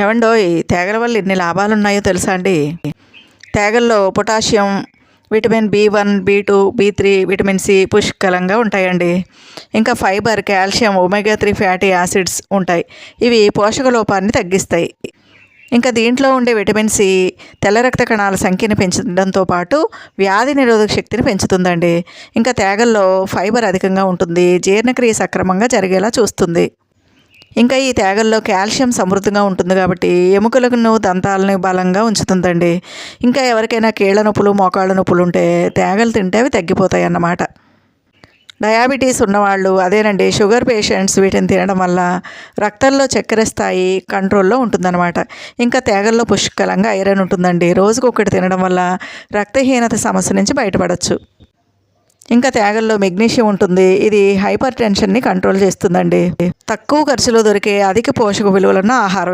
ఏమండో ఈ తేగల వల్ల ఎన్ని లాభాలు ఉన్నాయో తెలుసా అండి? తేగల్లో potassium vitamin B one B two B three vitamin C పుష్కలంగా ఉంటాయండి. ఇంకా fibre calcium omega three fatty acids ఉంటాయి. ఇవి పోషక లోపాన్ని తగ్గిస్తాయి. ఇంకా దీంట్లో ఉండే విటమిన్ సి తెల్ల రక్త కణాల సంఖ్యను పెంచడంతో పాటు వ్యాధి నిరోధక శక్తిని పెంచుతుందండి. ఇంకా తేగల్లో ఫైబర్ అధికంగా ఉంటుంది. జీర్ణక్రియ సక్రమంగా జరిగేలా చూస్తుంది. ఇంకా ఈ తేగల్లో కాల్షియం సమృద్ధిగా ఉంటుంది కాబట్టి ఎముకలను దంతాలను బలంగా ఉంచుతుందండి. ఇంకా ఎవరికైనా కీళ్ళ నొప్పులు మోకాళ్ళ నొప్పులు ఉంటే తేగలు తింటే అవి తగ్గిపోతాయి అన్నమాట. డయాబెటీస్ ఉన్నవాళ్ళు అదేనండి షుగర్ పేషెంట్స్ వీటిని తినడం వల్ల రక్తంలో చక్కెర స్థాయి కంట్రోల్లో ఉంటుందన్నమాట. ఇంకా తేగల్లో పుష్కలంగా ఐరన్ ఉంటుందండి. రోజుకు ఒకటి తినడం వల్ల రక్తహీనత సమస్య నుంచి బయటపడవచ్చు ఇంకా తేగల్లో మెగ్నీషియం ఉంటుంది. ఇది హైపర్ టెన్షన్ని కంట్రోల్ చేస్తుందండి. తక్కువ ఖర్చులో దొరికే అధిక పోషక విలువలున్న ఆహారం.